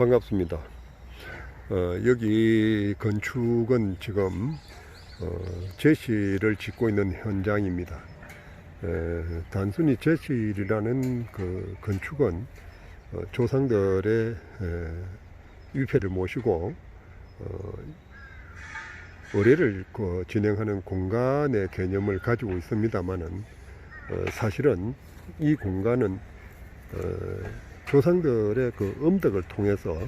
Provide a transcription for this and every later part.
반갑습니다. 어, 여기 건축은 지금 어, 제시를 짓고 있는 현장입니다. 에, 단순히 제시라는 그 건축은 어, 조상들의 에, 위패를 모시고 어, 의례를 그 진행하는 공간의 개념을 가지고 있습니다만은 어, 사실은 이 공간은 어, 조상들의 그 음덕을 통해서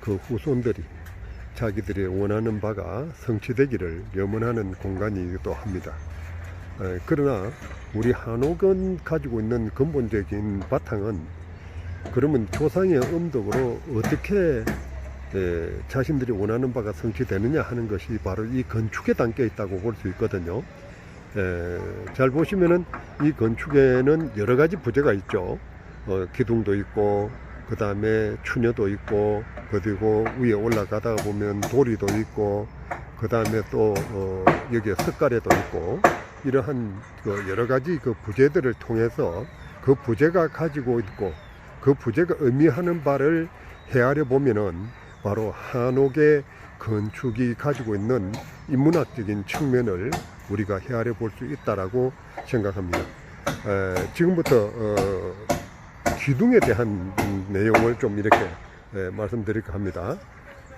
그 후손들이 자기들이 원하는 바가 성취되기를 염원하는 공간이기도 합니다. 에, 그러나 우리 한옥은 가지고 있는 근본적인 바탕은 그러면 조상의 음덕으로 어떻게 에, 자신들이 원하는 바가 성취되느냐 하는 것이 바로 이 건축에 담겨 있다고 볼 수 있거든요. 에, 잘 보시면은 이 건축에는 여러 가지 부재가 있죠. 어, 기둥도 있고 그 다음에 추녀도 있고 그리고 위에 올라가다가 보면 도리도 있고 그 다음에 또 어, 여기에 석가래도 있고 이러한 그 여러 가지 그 부재들을 통해서 그 부재가 가지고 있고 그 부재가 의미하는 바를 헤아려 보면은 바로 한옥의 건축이 가지고 있는 인문학적인 측면을 우리가 헤아려 볼 수 있다라고 생각합니다. 에, 지금부터 어, 기둥에 대한 내용을 좀 이렇게 예, 말씀드릴까 합니다.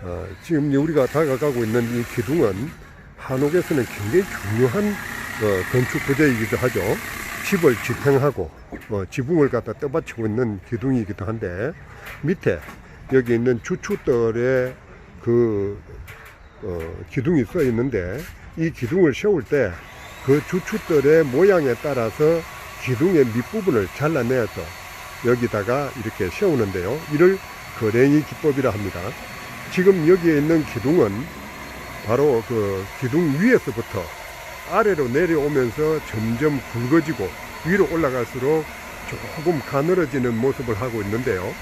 어, 지금 우리가 다가가고 있는 이 기둥은 한옥에서는 굉장히 중요한 어, 건축 부재이기도 하죠. 집을 지탱하고 어, 지붕을 갖다 떠받치고 있는 기둥이기도 한데 밑에 여기 있는 주춧돌에 그 어, 기둥이 써 있는데 이 기둥을 세울 때 그 주춧돌의 모양에 따라서 기둥의 밑부분을 잘라내서 여기다가 이렇게 세우는데요. 이를 거랭이 기법이라 합니다. 지금 여기에 있는 기둥은 바로 그 기둥 위에서부터 아래로 내려오면서 점점 굵어지고 위로 올라갈수록 조금 가늘어지는 모습을 하고 있는데요.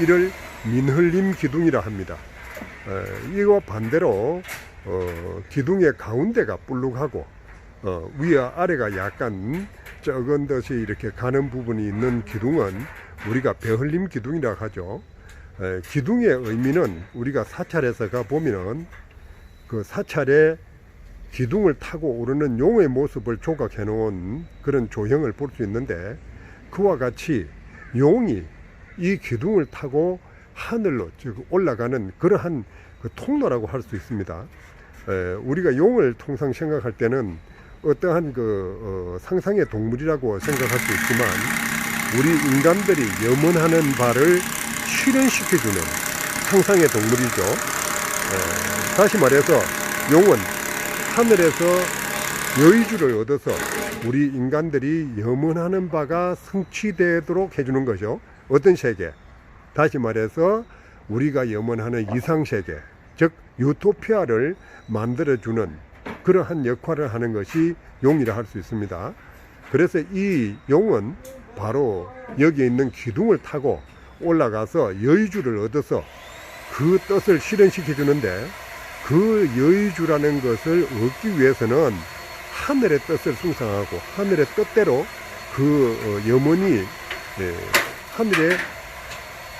이를 민흘림 기둥이라 합니다. 에, 이와 반대로 어, 기둥의 가운데가 볼록하고 어, 위와 아래가 약간 적은 듯이 이렇게 가는 부분이 있는 기둥은 우리가 배흘림 기둥이라 하죠. 에, 기둥의 의미는 우리가 사찰에서 가 보면은 그 사찰에 기둥을 타고 오르는 용의 모습을 조각해 놓은 그런 조형을 볼 수 있는데 그와 같이 용이 이 기둥을 타고 하늘로 즉 올라가는 그러한 그 통로라고 할 수 있습니다. 에, 우리가 용을 통상 생각할 때는 어떠한 그 어, 상상의 동물이라고 생각할 수 있지만 우리 인간들이 염원하는 바를 실현시켜주는 상상의 동물이죠. 에, 다시 말해서 용은 하늘에서 여의주를 얻어서 우리 인간들이 염원하는 바가 성취되도록 해주는 거죠. 어떤 세계? 다시 말해서 우리가 염원하는 이상 세계, 즉 유토피아를 만들어주는 그러한 역할을 하는 것이 용이라 할 수 있습니다. 그래서 이 용은 바로 여기 있는 기둥을 타고 올라가서 여의주를 얻어서 그 뜻을 실현시켜 주는데 그 여의주라는 것을 얻기 위해서는 하늘의 뜻을 숭상하고 하늘의 뜻대로 그 어, 염원이 예, 하늘에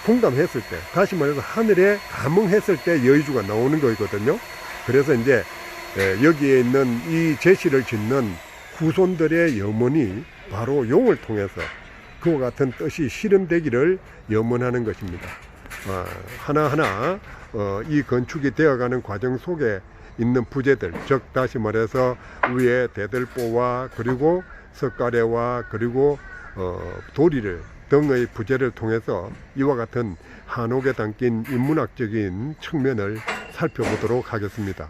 공감했을 때, 다시 말해서 하늘에 감흥했을 때 여의주가 나오는 거거든요. 그래서 이제 예, 여기에 있는 이 제시를 짓는 후손들의 염원이 바로 용을 통해서 그와 같은 뜻이 실현되기를 염원하는 것입니다. 아, 하나하나 어, 이 건축이 되어가는 과정 속에 있는 부재들, 즉 다시 말해서 위에 대들보와 그리고 석가래와 그리고 어, 도리를 등의 부재를 통해서 이와 같은 한옥에 담긴 인문학적인 측면을 살펴보도록 하겠습니다.